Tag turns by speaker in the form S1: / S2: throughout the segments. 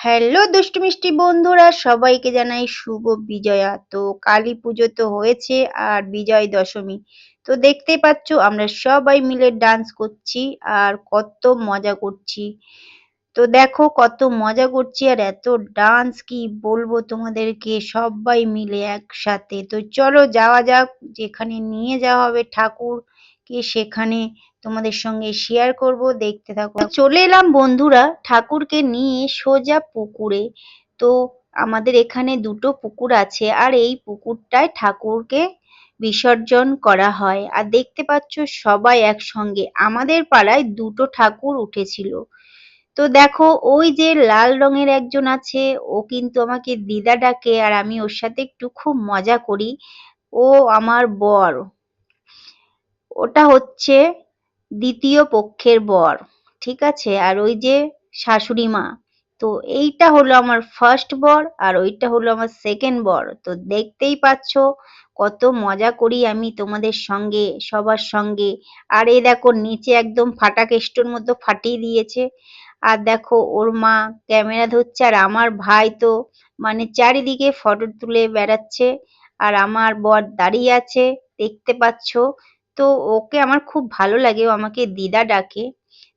S1: Hello দুষ্টু মিষ্টি বন্ধুরা, সবাইকে জানাই শুভ বিজয়া। তো কালী পুজো তো হয়েছে আর বিজয় দশমী। তো দেখতে পাচ্ছ, আমরা সবাই মিলে ডান্স করছি আর কত মজা করছি। তো দেখো কত মজা করছি আর এত ডান্স কি বলব তোমাদেরকে, সবাই মিলে একসাথে। তো চলো যাওয়া যাক, যেখানে নিয়ে যাওয়া হবে ঠাকুরকে সেখানে তোমাদের সঙ্গে শেয়ার করব, দেখতে থাকো। চলে এলাম বন্ধুরা ঠাকুরকে নিয়ে সোজা পুকুরে। তো আমাদের এখানে দুটো পুকুর আছে আর এই পুকুরটায় ঠাকুরকে বিসর্জন করা হয়। আর দেখতে পাচ্ছ সবাই একসঙ্গে। আমাদের পাড়ায় দুটো ঠাকুর উঠেছিল। তো দেখো, ওই যে লাল রঙের একজন আছে, ও কিন্তু আমাকে দিদা ডাকে আর আমি ওর সাথে একটু খুব মজা করি। ও আমার বর। ওটা হচ্ছে দ্বিতীয় পক্ষের বর, ঠিক আছে? আর ওই যে শাশুড়ি মা। তো এইটা হলো আমার ফার্স্ট বর আর ওইটা হলো আমার সেকেন্ড বর। তো দেখতেই পাচ্ছ কত মজা করি আমি তোমাদের সঙ্গে, সবার সঙ্গে। আর এই দেখো, নিচে একদম ফাটা কেষ্টর মতো ফাটিয়ে দিয়েছে। আর দেখো, ওর মা ক্যামেরা ধরছে আর আমার ভাই তো মানে চারিদিকে ফটো তুলে বেড়াচ্ছে। আর আমার বর দাঁড়িয়ে আছে, দেখতে পাচ্ছ তো ওকে আমার খুব ভালো লাগে, ও আমাকে দিদা ডাকে।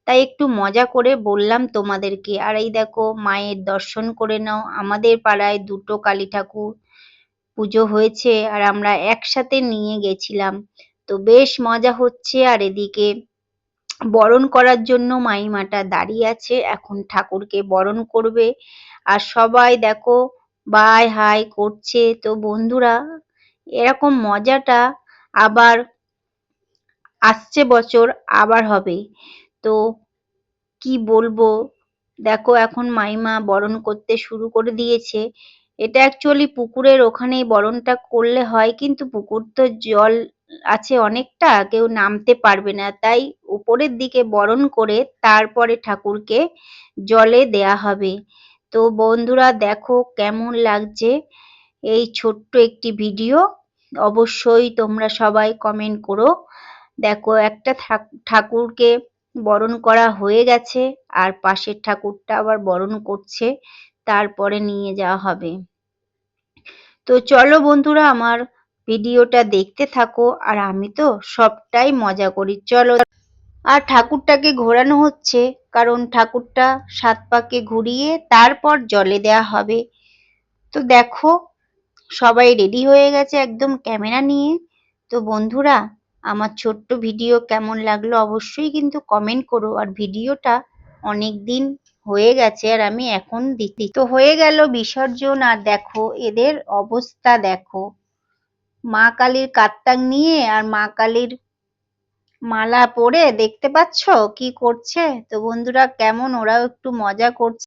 S1: তাই একটু মজা করে বললাম তোমাদেরকে, আর এই দেখো মায়ের দর্শন করে নাও, আমাদের পাড়ায় দুটো কালী ঠাকুর পুজো হয়েছে, আর আমরা একসাথে নিয়ে গেছিলাম। তো বেশ মজা হচ্ছে, আর এদিকে বরণ করার জন্য মাইমাটা দাঁড়িয়ে আছে, এখন ঠাকুরকে বরণ করবে। আর সবাই দেখো বাই হাই করছে, তো বন্ধুরা এরকম মজাটা আবার আসছে বছর, আবার হবে। তো কি বলব? দেখো, এখন মাইমা বরণ করতে শুরু করে দিয়েছে। এটা অ্যাকচুয়ালি পুকুরের ওখানেই বরণটা করলে হয়, কিন্তু পুকুর তো জল আছে অনেকটা, কেউ নামতে পারবে না। তাই উপরের দিকে বরণ করে তারপরে ঠাকুরকে জলে দেয়া হবে। তো বন্ধুরা, দেখো কেমন লাগছে এই ছোট্ট একটি ভিডিও। অবশ্যই তোমরা সবাই কমেন্ট করো। দেখো, একটা ঠাকুরকে বরণ করা হয়ে গেছে, আর পাশের ঠাকুরটা আবার বরণ করছে, তারপরে নিয়ে যাওয়া হবে। তো চলো বন্ধুরা, আমার ভিডিওটা দেখতে থাকো, আর আমি তো সবটাই মজা করি, চলো। আর ঠাকুরটাকে ঘোরানো হচ্ছে, কারণ ঠাকুরটা সাত পাকে ঘুরিয়ে তারপর জলে দেয়া হবে। তো দেখো, সবাই রেডি হয়ে গেছে একদম ক্যামেরা নিয়ে। তো বন্ধুরা আমার ছোট্ট ভিডিও কেমন লাগল অবশ্যই কিন্তু কমেন্ট করো। আর ভিডিওটা অনেক দিন হয়ে গেছে আর আমি এখন দিচ্ছি। তো হয়ে গেল বিসর্জন আর দেখো, এদের অবস্থা দেখো। মা কালীর কাত্তাক নিয়ে আর মা কালীর মালা পরে দেখতে পাচ্ছ কি করছে? তো বন্ধুরা কেমন? ওরাও একটু মজা করছে।